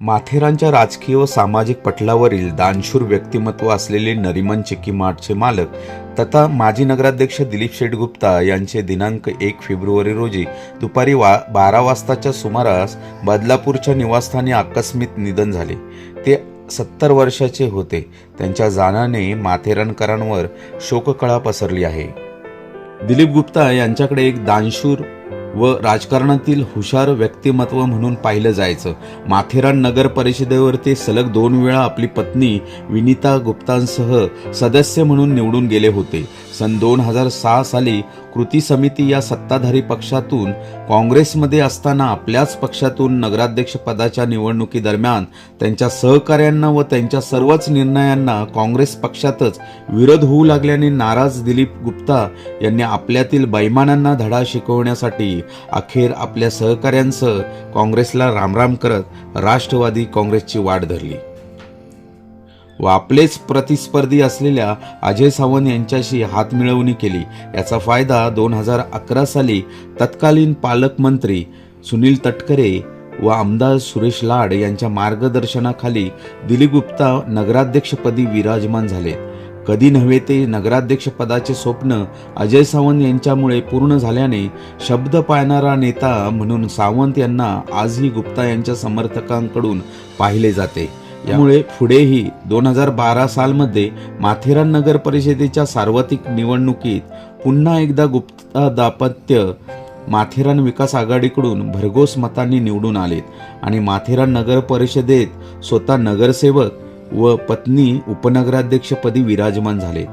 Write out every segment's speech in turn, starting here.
माथेरानच्या राजकीय व सामाजिक पटलावरील दानशूर व्यक्तिमत्व असलेले नरिमन चिक्की मार्टचे मालक तथा माजी नगराध्यक्ष दिलीप शेठ गुप्ता यांचे दिनांक एक फेब्रुवारी रोजी दुपारी वा बारा वाजताच्या सुमारास बदलापूरच्या निवासस्थानी आकस्मिक निधन झाले. ते सत्तर वर्षाचे होते. त्यांच्या जाण्याने माथेरानकरांवर शोककळा पसरली आहे. दिलीप गुप्ता यांच्याकडे एक दानशूर व राजकारणातील हुशार व्यक्तिमत्व म्हणून पाहिलं जायचं. माथेरान नगर परिषदेवर ते सलग दोन वेळा आपली पत्नी विनिता गुप्तांसह सदस्य म्हणून निवडून गेले होते. सन दोन हजार सहा साली कृती समिती या सत्ताधारी पक्षातून काँग्रेसमध्ये असताना आपल्याच पक्षातून नगराध्यक्ष पदाच्या निवडणुकीदरम्यान त्यांच्या सहकाऱ्यांना व त्यांच्या सर्वच निर्णयांना काँग्रेस पक्षातच विरोध होऊ लागल्याने नाराज दिलीप गुप्ता यांनी आपल्यातील बैमानांना धडा शिकवण्यासाठी अखेर आपल्या सहकाऱ्यांसह काँग्रेसला रामराम करत राष्ट्रवादी काँग्रेसची वाट धरली. व आपलेच प्रतिस्पर्धी असलेल्या अजय सावंत यांच्याशी हातमिळवणी केली. याचा फायदा दोन हजार अकरा साली तत्कालीन पालकमंत्री सुनील तटकरे व आमदार सुरेश लाड यांच्या मार्गदर्शनाखाली दिलीप गुप्ता नगराध्यक्षपदी विराजमान झाले. कधी नव्हे ते नगराध्यक्षपदाचे स्वप्न अजय सावंत यांच्यामुळे पूर्ण झाल्याने शब्द पाळणारा नेता म्हणून सावंत यांना आजही गुप्ता यांच्या समर्थकांकडून पाहिले जाते. यामुळे पुढेही दोन हजार बारा सालमध्ये माथेरान नगर परिषदेच्या सार्वत्रिक निवडणुकीत पुन्हा एकदा गुप्ता दाम्पत्य माथेरान विकास आघाडीकडून भरघोस मतांनी निवडून आलेत आणि माथेरान नगर परिषदेत स्वतः नगरसेवक व पत्नी उपनगराध्यक्षपदी विराजमान झाले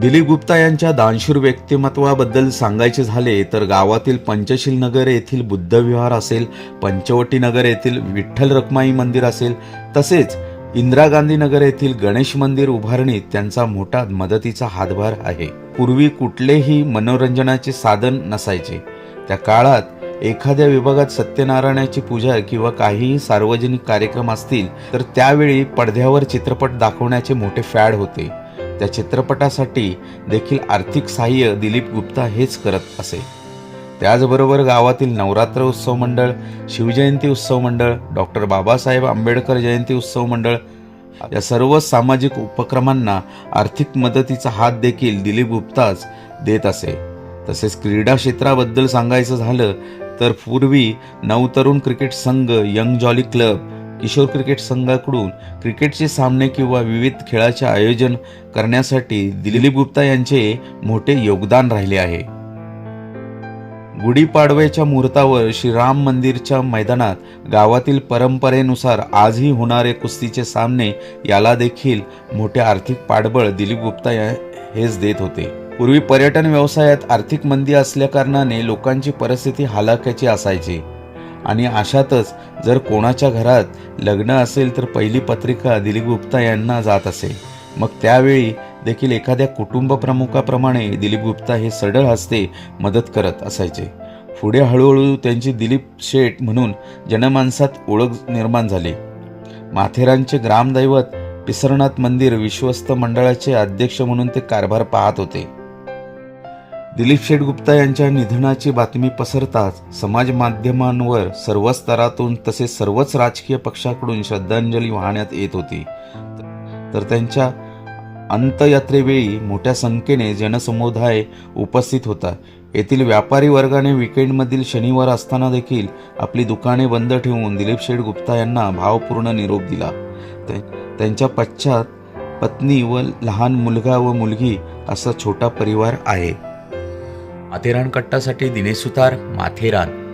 दिलीप गुप्ता यांच्या दानशूर व्यक्तिमत्वाबद्दल सांगायचे झाले तर गावातील पंचशील नगर येथील बुद्धविहार असेल पंचवटी नगर येथील विठ्ठल रखमाई मंदिर असेल तसेच इंदिरा गांधी नगर येथील गणेश मंदिर उभारणीत त्यांचा मोठा मदतीचा हातभार आहे. पूर्वी कुठलेही मनोरंजनाचे साधन नसायचे. त्या काळात एखाद्या विभागात सत्यनारायणाची पूजा किंवा काहीही सार्वजनिक कार्यक्रम असतील तर त्यावेळी पडद्यावर चित्रपट दाखवण्याचे मोठे फॅड होते. त्या चित्रपटासाठी देखील आर्थिक सहाय्य दिलीप गुप्ता हेच करत असे. त्याचबरोबर गावातील नवरात्र उत्सव मंडळ शिवजयंती उत्सव मंडळ डॉक्टर बाबासाहेब आंबेडकर जयंती उत्सव मंडळ या सर्व सामाजिक उपक्रमांना आर्थिक मदतीचा हात देखील दिलीप गुप्ताच देत असे. तसेच क्रीडा क्षेत्राबद्दल सांगायचं झालं तर पूर्वी नवतरुण क्रिकेट संघ यंग जॉली क्लब किशोर क्रिकेट संघाकडून क्रिकेटचे सामने किंवा विविध खेळाचे आयोजन करण्यासाठी दिलीप गुप्ता यांचे मोठे योगदान राहिले आहे. गुढीपाडव्याच्या मुहूर्तावर श्रीराम मंदिरच्या मैदानात गावातील परंपरेनुसार आजही होणारे कुस्तीचे सामने याला देखील मोठे आर्थिक पाठबळ दिलीप गुप्ता या- हेच देत होते. पूर्वी पर्यटन व्यवसायात आर्थिक मंदी असल्याकारणाने लोकांची परिस्थिती हालाख्याची असायची. आणि अशातच जर कोणाच्या घरात लग्न असेल तर पहिली पत्रिका दिलीप गुप्ता यांना जात असे. मग त्यावेळी देखील एखाद्या कुटुंब प्रमुखाप्रमाणे दिलीप गुप्ता हे सडळ हस्ते मदत करत असायचे. पुढे हळूहळू त्यांची दिलीप शेठ म्हणून जनमानसात ओळख निर्माण झाली. माथेरानचे ग्रामदैवत पिसरनाथ मंदिर विश्वस्त मंडळाचे अध्यक्ष म्हणून ते कारभार पाहत होते. दिलीप शेठ गुप्ता यांच्या निधनाची बातमी पसरताच समाज माध्यमांवर सर्व स्तरातून तसेच सर्वच राजकीय पक्षाकडून श्रद्धांजली वाहण्यात येत होती. तर त्यांच्या अंतयात्रेवेळी मोठ्या संख्येने जनसमुदाय उपस्थित होता. येथील व्यापारी वर्गाने विकेंडमधील शनिवार असताना देखील आपली दुकाने बंद ठेवून दिलीप शेठ गुप्ता यांना भावपूर्ण निरोप दिला. त्यांच्या पश्चात पत्नी व लहान मुलगा व मुलगी असा छोटा परिवार आहे. माथेरान कट्टासाठी दिनेश सुतार माथेरान.